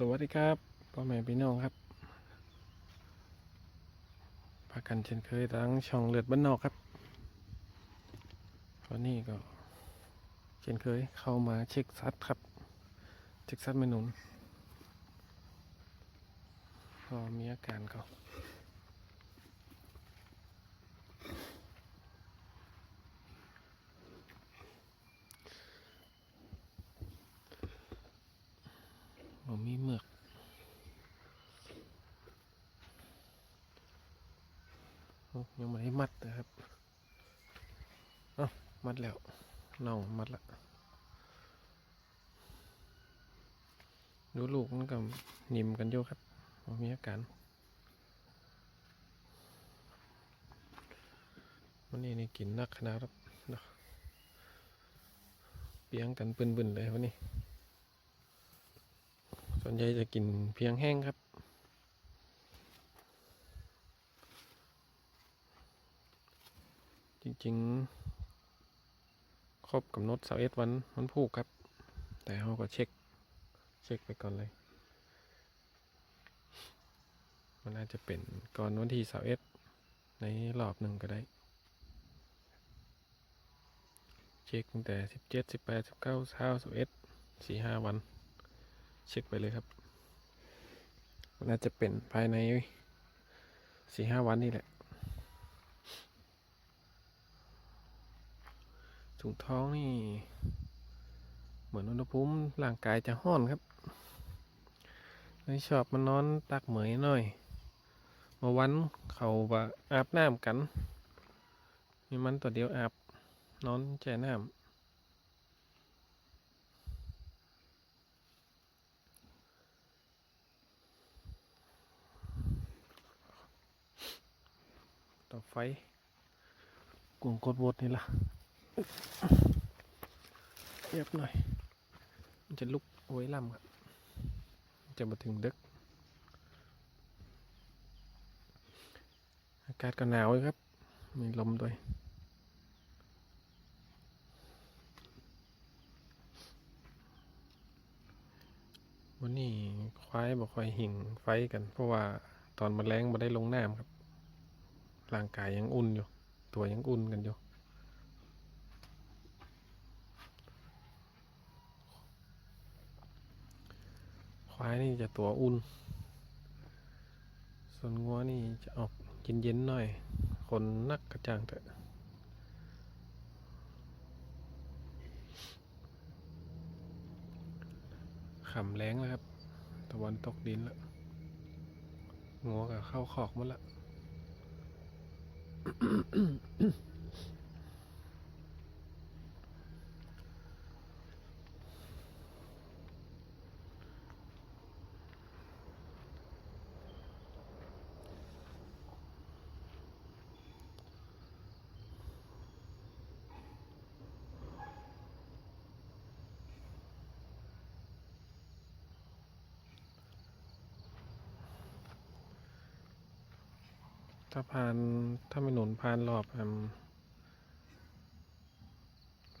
สวัสดีครับพ่อแม่พี่น้องครับพากันเช่นเคยทั้งช่องเลือดบ้านนอกครับวันนี้ก็ เช่นเคยเข้ามาเช็คซัดครับ เช็คซัดเมนุนพอมีอาการเขา บ่มีเมือกยังไม่ได้มัดนะครับเอามัดแล้วน้องมัดละดูลูกมันกับนิ่มกันอยู่ครับบ่มีอาการวันนี้นี่กินนักขนาดครับเนะเปียงกันปืนๆเลยวันนี้ ส่วนใหญ่จะกินเพียงแห้งครับ จริงๆ ครบกำหนดสาร์เอ็ดวันวันผูกครับ แต่เขาก็เช็ค เช็คไปก่อนเลย มันอาจจะเป็นก่อนวันที่สาร์เอ็ดในรอบหนึ่งก็ได้ เช็คตั้งแต่สิบเจ็ดสิบแปดสิบเก้าเช้าสิบเอ็ดสี่ห้าวัน เช็คไปเลยครับ น่าจะเป็นภายในสี่ห้าวันนี่แหละ ถุงท้องนี่ เหมือนอุณหภูมิร่างกายจะห้อนครับเลยชอบมานอนตักเหมยหน่อยมาวันเขาว่าอาบน้ำกัน มีมันตัวเดียวอาบ นอนแช่น้ำ ต่อไฟกวงกดบดนี่ล่ะเรียบหน่อย มันจะลุกเอาไว้ล่ำครับจะมาถึงดึก อากาศก็หนาวครับ มีลมด้วยวันนี้ควายบอกค่อยหิ่งไฟกัน เพราะว่าตอนมันแรงมาได้ลงน้ำครับ ร่างกายยังอุ่นอยู่ ตัวยังอุ่นกันอยู่ ควายนี่จะตัวอุ่น ส่วนงัวนี่จะออกเย็นๆหน่อย คนนักกระจ่างเถอะขำแรงแล้วครับ ตะวันตกดินแล้วงัวกับเข้าคอกหมดละ ถ้าผ่านถ้าไม่หนุนผ่านรอบอืม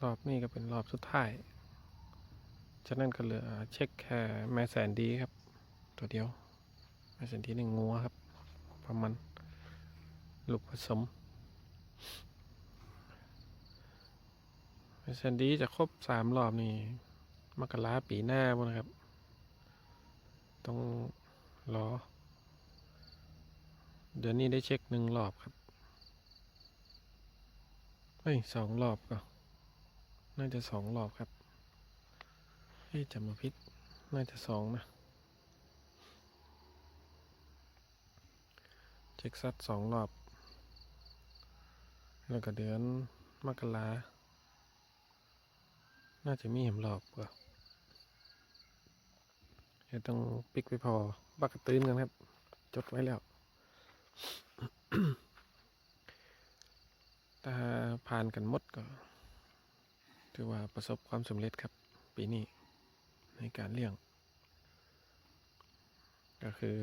รอบนี้ก็เป็นรอบสุดท้ายฉะนั้นก็เหลือเช็คแค่แม่แสนดีครับ ตัวเดียว แม่แสนดีหนึ่งงัวครับ ประมาณลูกผสมแม่แสนดีจะครบสามรอบนี่มกราปีหน้าบนะครับ ต้องรอ เดี๋ยวนี้ได้เช็คหนึ่งรอบครับ เฮ้ยสองรอบก็ น่าจะสองรอบครับเฮ้ยจำมาพิษน่าจะสองนะ เช็คซัดสองรอบ แล้วก็เดือนมกราน่าจะมีเห็มรอบก็เดี๋ยต้องปิกไปพอ บักตื้นกันครับ จดไว้แล้ว ถ้าผ่านกันหมดก็ ถือว่าประสบความสำเร็จครับ ปีนี้ ในการเลี้ยง ก็คือ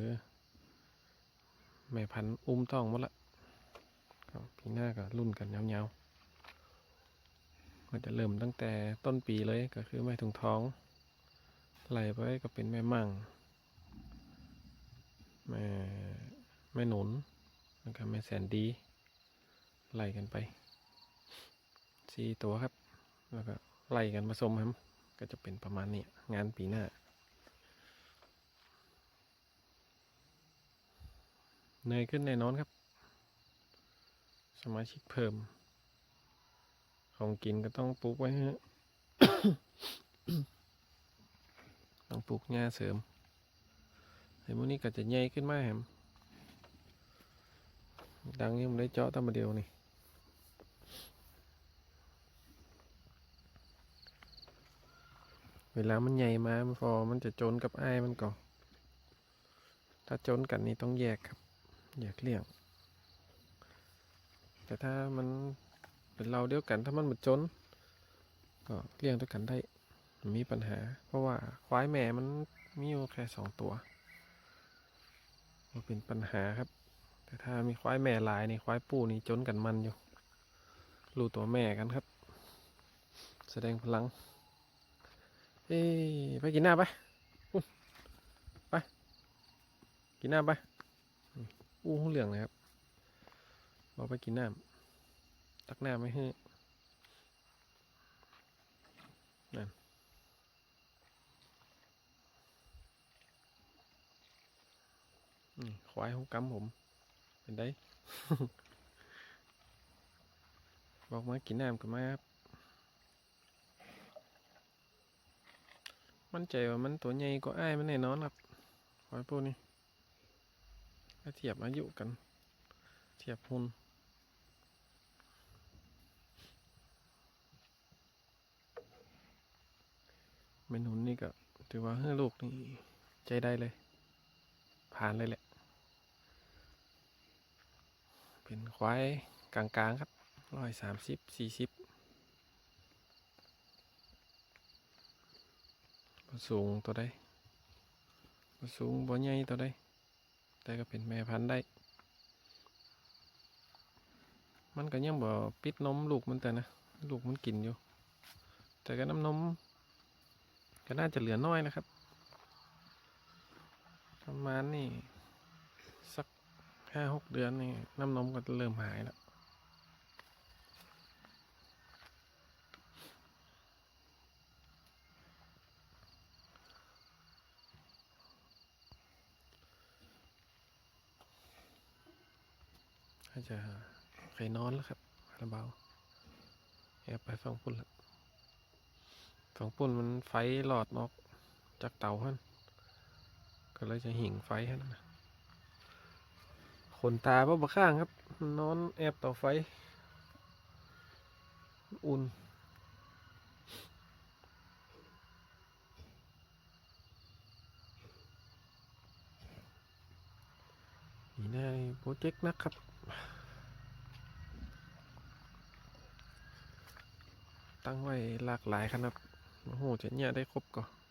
แม่พันธุ์อุ้มต้องหมดละปีหน้าก็รุ่นกันยาวๆก็จะเริ่มตั้งแต่ต้นปีเลยก็คือแม่ถุงท้องไล่ไปก็เป็นแม่มั่งแม่ แม่หนุนแล้วก็แม่แสนดี ไล่กันไปสี่ตัวครับ แล้วก็ไล่กันผสมครับ ก็จะเป็นประมาณนี้งานปีหน้า เนยขึ้นแน่นอนครับ สมาชิกเพิ่ม ของกินก็ต้องปลูกไว้ฮะต้องปลูกหญ้าเสริมไอ้พวกนี้ก็จะใหญ่ขึ้นมาแฮม ดังยังไม่ได้เจาะตั้งมาเดียวนี่เวลามันใหญ่มามันพอมันจะจนกับไอ้มันก่อนถ้าจนกันนี่ต้องแยกครับ แยกเลี่ยง แต่ถ้ามันเป็นเราเดียวกันถ้ามันมาจน ก็เลี้ยงด้วยกันได้มีปัญหา เพราะว่าควายแม่มันมีอยู่แค่สองตัวมันเป็นปัญหาครับ ถ้ามีควายแม่หลายนี่ควายปู่นี่จนกันมันอยู่รู้ตัวแม่กันครับ แสดงพลัง เอ้ไปกินหน้าไปไป กินหน้ำไปอู้หูเหลืองเลยครับบอกไปกินน้ำตักน้ำไม่ให้นั่นควายของกำผม เป็นได้บอกมากินน้ำกันมาครับ มั่นใจว่ามันตัวใหญ่กว่าอ้ายมันแน่นอนครับควายพวกนี้ถ้าเทียบอายุกัน เทียบหุ่นเมนหุ่นนี่ก็ถือว่าให้ลูกนี่ใจได้เลย ผ่านเลยแหละ เป็นควายกลางๆครับร้อยสามสิบสี่สิบสูงตัวใดบ่สูงบ่ใหญ่ตัวใดแต่ก็เป็นแม่พันธุ์ได้ มันก็ยังบ่ปิดนมลูกมันแต่นะ ลูกมันกินอยู่ แต่ก็น้ำนม ก็น่าจะเหลือน้อยนะครับ ประมาณนี่สัก ห้าหกเดือนนี่น้ำนมก็เริ่มหายแล้วอาจจะใครนอนแล้วครับคาราบาวแอบไปฟังปุ่นละฟังปุ่นมันไฟหลอดออกจากเตาฮันก็เลยจะหิ่งไฟฮันนะ นตาเพราะบะข้างครับ นอนแอบเตาไฟ อุ่นนี่นายโปรเจกต์นะครับตั้งไว้หลากหลายขนาดโอ้โหจะเนี่ยได้ครบก่อน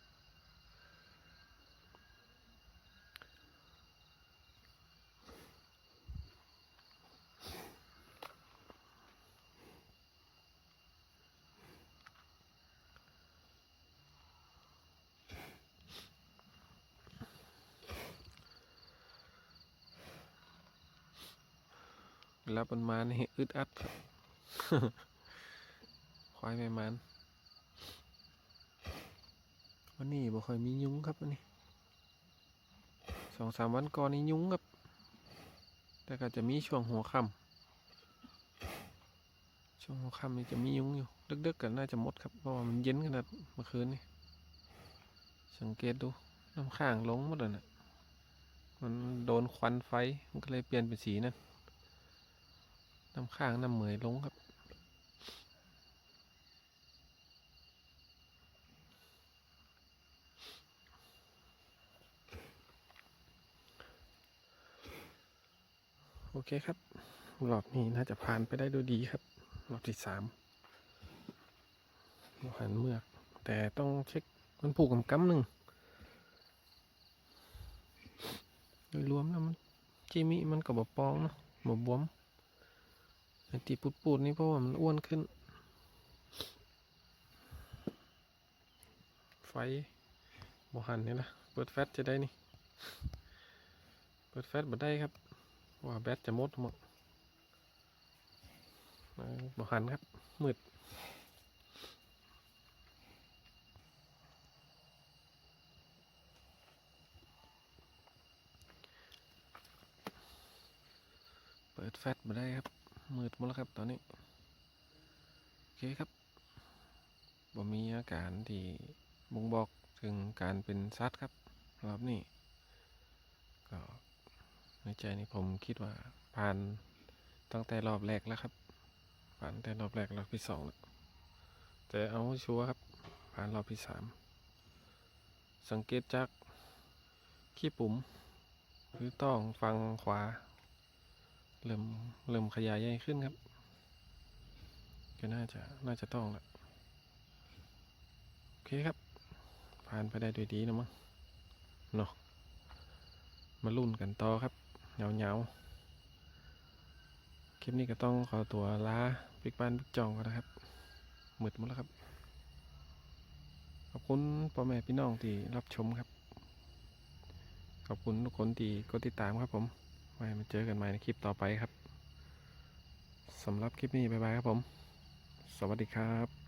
แล้วมันมานี่อึดอัดควายแม่มันวันนี้บ่ค่อยมียุ้งครับวันนี้สองสามวันก่อนนี่ยุ้งครับ แต่ก็จะมีช่วงหัวค่ำช่วงหัวค่ำนี่จะมียุ้งอยู่ดึกๆกันน่าจะหมดครับเพราะว่ามันเย็นขนาดเมื่อคืนนี่สังเกตดูน้ำข้างลงหมดเลยนะมันโดนควันไฟมันก็เลยเปลี่ยนเป็นสีนั่น น้ำข้างน้ำเหมยลงครับ โอเคครับ รอบนี้น่าจะผ่านไปได้ด้วยดีครับ รอบที่สามหันเมือก แต่ต้องเช็คมันผูกกับกำหนึ่งโดยรวมแล้วมันจิมิมันกับบปองเนาะบบบวม ตีปูดๆนี่เพราะว่ามันอ้วนขึ้น ไฟบหันนี่นะเปิดแฟตจะได้นี่ไปปิดแฟลชบ่ได้ครับ ว่าแบตจะหมดหมดบหันครับ มืดเปิดแฟลชมาได้ครับ มืดหมดแล้วครับตอนนี้ โอเคครับบ่มีอาการที่บ่งบอกถึงการเป็นซัดครับรอบนี้ก็ในใจนี่ผมคิดว่าผ่านตั้งแต่รอบแรกแล้วครับ ผ่านแต่รอบแรกรอบที่สองแล้วแต่เอาชัวร์ครับ ผ่านรอบที่สามสังเกตจากขี้ปุ่ม หรือต้องฟังขวา เริ่มเริ่มขยายใหญ่ขึ้นครับ ก็น่าจะน่าจะต้องละโอเคครับ ผ่านไปได้ด้วยดีนะมั้งเนาะมาลุ่นกันต่อครับเหงาๆคลิปนี้ก็ต้องขอตัวลาปิกบ้านปิกจองกันนะครับหมืดหมดแล้วครับ ขอบคุณพ่อแม่พี่น้องที่รับชมครับ ขอบคุณทุกคนที่กดติดตามครับผม ไว้มาเจอกันใหม่ในคลิปต่อไปครับสำหรับคลิปนี้ บ๊ายบายครับผม สวัสดีครับ